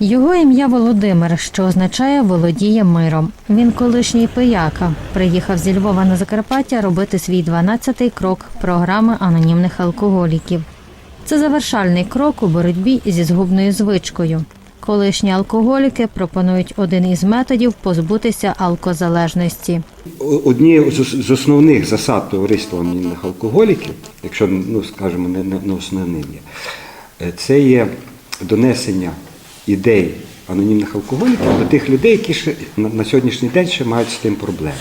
Його ім'я Володимир, що означає володіє миром. Він колишній пияка. Приїхав зі Львова на Закарпаття робити свій 12-й крок програми анонімних алкоголіків. Це завершальний крок у боротьбі зі згубною звичкою. Колишні алкоголіки пропонують один із методів позбутися алкозалежності. Однією з основних засад товариства анонімних алкоголіків, якщо ну скажімо, не, не, не основним є, е, це є донесення ідей анонімних алкоголіків до тих людей, які ще на, сьогоднішній день ще мають з тим проблеми.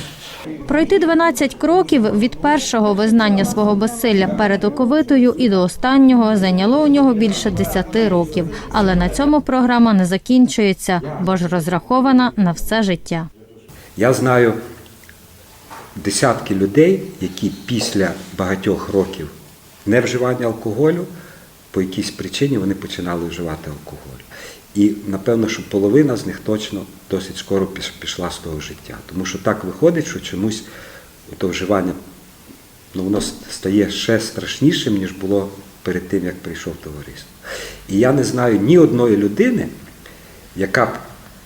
Пройти 12 кроків від першого визнання свого безсилля перед оковитою і до останнього зайняло у нього більше 10 років. Але на цьому програма не закінчується, бо ж розрахована на все життя. Я знаю десятки людей, які після багатьох років невживання алкоголю по якійсь причині вони починали вживати алкоголь. І напевно, що половина з них точно досить скоро пішла з того життя. Тому що так виходить, що чомусь то вживання ну, воно стає ще страшнішим, ніж було перед тим, як прийшов товариство. І я не знаю ні одної людини, яка б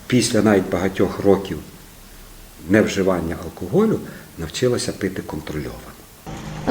після навіть багатьох років невживання алкоголю навчилася пити контрольовано.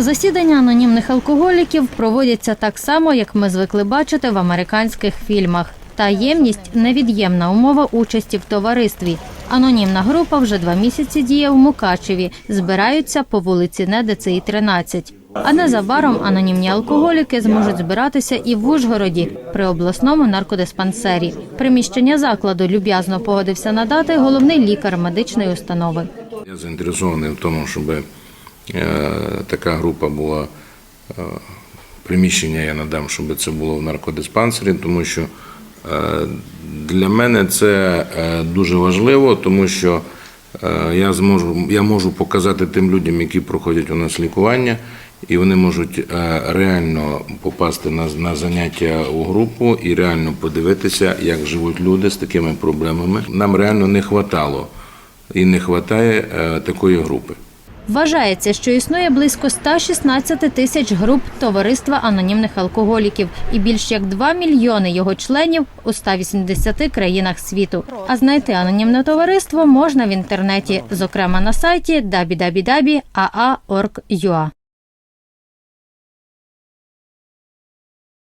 Засідання анонімних алкоголіків проводяться так само, як ми звикли бачити в американських фільмах. Таємність невід'ємна умова участі в товаристві. Анонімна група вже два місяці діє в Мукачеві. Збираються по вулиці Недиці 13. А незабаром анонімні алкоголіки зможуть збиратися і в Ужгороді при обласному наркодиспансері. Приміщення закладу люб'язно погодився надати головний лікар медичної установи. Я заінтересований в тому, щоб така група була е, приміщення, я надам, щоб це було в наркодиспансері, тому що е, для мене це е, дуже важливо, тому що е, я зможу, я можу показати тим людям, які проходять у нас лікування, і вони можуть е, реально попасти на, на заняття у групу і реально подивитися, як живуть люди з такими проблемами. Нам реально не хватало і не вистачає е, такої групи. Вважається, що існує близько 116 тисяч груп товариства анонімних алкоголіків і більш як 2 мільйони його членів у 180 країнах світу. А знайти анонімне товариство можна в інтернеті, зокрема на сайті www.aa.org.ua.